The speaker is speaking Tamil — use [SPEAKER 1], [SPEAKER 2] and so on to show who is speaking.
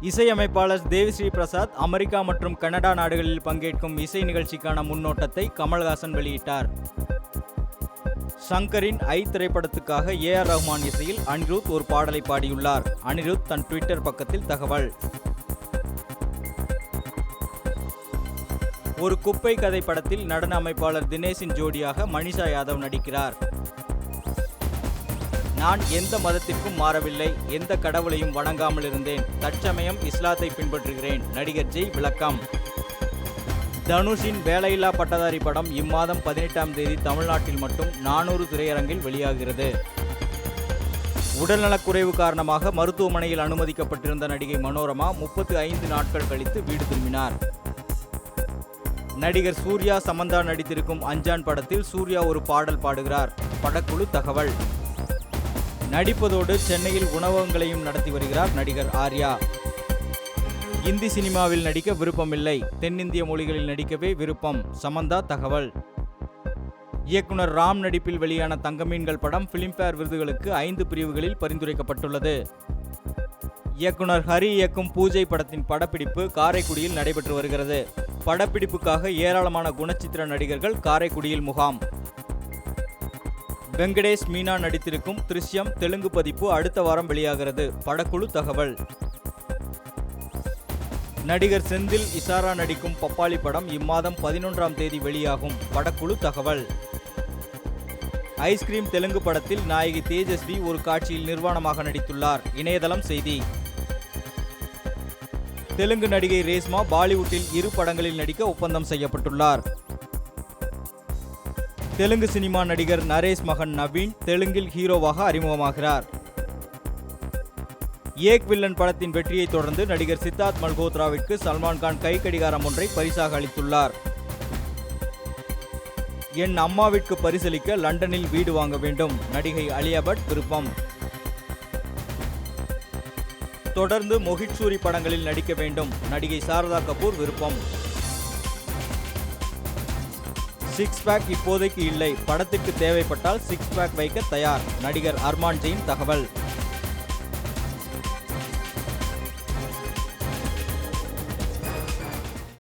[SPEAKER 1] இசையமைப்பாளர் தேவிஸ்ரீ பிரசாத் அமெரிக்கா மற்றும் கனடா நாடுகளில் பங்கேற்கும் இசை நிகழ்ச்சிக்கான முன்னோட்டத்தை கமல்ஹாசன் வெளியிட்டார். சங்கரின் ஐ திரைப்படத்துக்காக ஏ ஆர் ரஹ்மான் இசையில் அனிருத் ஒரு பாடலை பாடியுள்ளார். அனிருத் தன் ட்விட்டர் பக்கத்தில் தகவல். ஒரு குப்பை கதை படத்தில் நடன அமைப்பாளர் தினேஷின் ஜோடியாக மனிஷா யாதவ் நடிக்கிறார். நான் எந்த மதத்திற்கும் மாறவில்லை எந்த கடவுளையும் வணங்காமல் இருந்தேன். தற்சமயம் இஸ்லாத்தை பின்பற்றுகிறேன். நடிகர் ஜெய் விளக்கம். தனுஷின் வேலையில்லா பட்டதாரி படம் இம்மாதம் பதினெட்டாம் தேதி தமிழ்நாட்டில் மட்டும் நானூறு திரையரங்கில் வெளியாகிறது. உடல்நலக்குறைவு காரணமாக மருத்துவமனையில் அனுமதிக்கப்பட்டிருந்த நடிகை மனோரமா முப்பத்து ஐந்து நாட்கள் கழித்து வீடு திரும்பினார். நடிகர் சூர்யா சமந்தா நடித்திருக்கும் அஞ்சான் படத்தில் சூர்யா ஒரு பாடல் பாடுகிறார். படக்குழு தகவல். நடிப்பதோடு சென்னையில் உணவகங்களையும் நடத்தி வருகிறார் நடிகர் ஆர்யா. இந்தி சினிமாவில் நடிக்க விருப்பமில்லை. தென்னிந்திய மொழிகளில் நடிக்கவே விருப்பம். சமந்தா தகவல். இயக்குனர் ராம் நடிப்பில் வெளியான தங்கமீன்கள் படம் பிலிம்பேர் விருதுகளுக்கு ஐந்து பிரிவுகளில் பரிந்துரைக்கப்பட்டுள்ளது. இயக்குனர் ஹரி இயக்கும் பூஜை படத்தின் படப்பிடிப்பு காரைக்குடியில் நடைபெற்று வருகிறது. படப்பிடிப்புக்காக ஏராளமான குணச்சித்திர நடிகர்கள் காரைக்குடியில் முகாம். வெங்கடேஷ் மீனா நடித்திருக்கும் திருஷ்யம் தெலுங்கு பதிப்பு அடுத்த வாரம் வெளியாகிறது. படக்குழு தகவல். நடிகர் செந்தில் இசாரா நடிக்கும் பப்பாளி படம் இம்மாதம் பதினொன்றாம் தேதி வெளியாகும். படக்குழு தகவல். ஐஸ்கிரீம் தெலுங்கு படத்தில் நாயகி தேஜஸ்வி ஒரு காட்சியில் நிர்வாணமாக நடித்துள்ளார். இணையதளம் செய்தி. தெலுங்கு நடிகை ரேஸ்மா பாலிவுட்டில் இரு படங்களில் நடிக்க ஒப்பந்தம் செய்யப்பட்டுள்ளார். தெலுங்கு சினிமா நடிகர் நரேஷ் மகன் நவீன் தெலுங்கில் ஹீரோவாக அறிமுகமாகிறார். ஏக் வில்லன் படத்தின் வெற்றியை தொடர்ந்து நடிகர் சித்தார்த் மல்கோத்ராவிற்கு சல்மான் கான் கை கடிகாரம் ஒன்றை பரிசாக அளித்துள்ளார். என் அம்மாவிற்கு பரிசளிக்க லண்டனில் வீடு வாங்க வேண்டும். நடிகை அலியா பட் விருப்பம். தொடர்ந்து மொஹிட்சூரி படங்களில் நடிக்க வேண்டும். நடிகை சாரதா கபூர் விருப்பம். சிக்ஸ் பேக் இப்போதைக்கு இல்லை. படத்துக்கு தேவைப்பட்டால் சிக்ஸ் பேக் வைக்க தயார். நடிகர் அர்மான் ஜெயின் தகவல்.